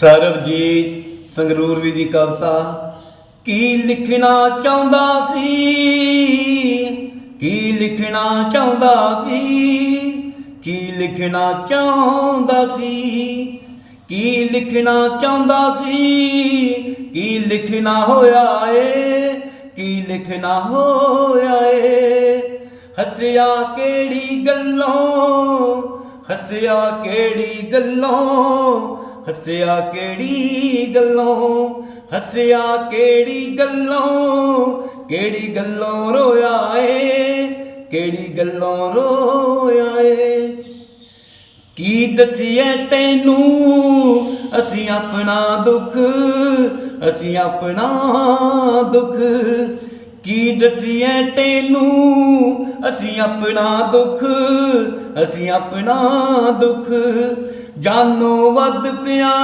ਸਰਬਜੀਤ ਸੰਗਰੂਰਵੀ ਦੀ ਕਵਿਤਾ, ਕੀ ਲਿਖਣਾ ਚਾਹੁੰਦਾ ਸੀ? ਕੀ ਲਿਖਣਾ ਚਾਹੁੰਦਾ ਸੀ? ਕੀ ਲਿਖਣਾ ਚਾਹੁੰਦਾ ਸੀ? ਕੀ ਲਿਖਣਾ ਚਾਹੁੰਦਾ ਸੀ? ਕੀ ਲਿਖਣਾ ਹੋਇਆ ਏ? ਕੀ ਲਿਖਣਾ ਹੋਇਆ ਏ? ਹੱਸਿਆ ਕਿਹੜੀ ਗੱਲੋਂ? ਹੱਸਿਆ ਕਿਹੜੀ ਗੱਲੋਂ? ਹੱਸਿਆ ਕਿਹੜੀ ਗੱਲੋਂ? ਹੱਸਿਆ ਕਿਹੜੀ ਗੱਲੋਂ? ਕਿਹੜੀ ਗੱਲੋਂ ਰੋਇਆ ਏ ਕਿਹੜੀ ਗੱਲੋਂ ਰੋਇਆ ਏ ਕੀ ਦਸੀਏ ਤੈਨੂੰ? ਅਸੀਂ ਆਪਣਾ ਦੁੱਖ, ਅਸੀਂ ਆਪਣਾ ਦੁੱਖ। ਕੀ ਦਸੀਏ ਤੈਨੂੰ? ਅਸੀਂ ਆਪਣਾ ਦੁੱਖ, ਅਸੀਂ ਆਪਣਾ ਦੁੱਖ। ਜਾਨੋਂ ਵੱਧ ਪਿਆਰਾ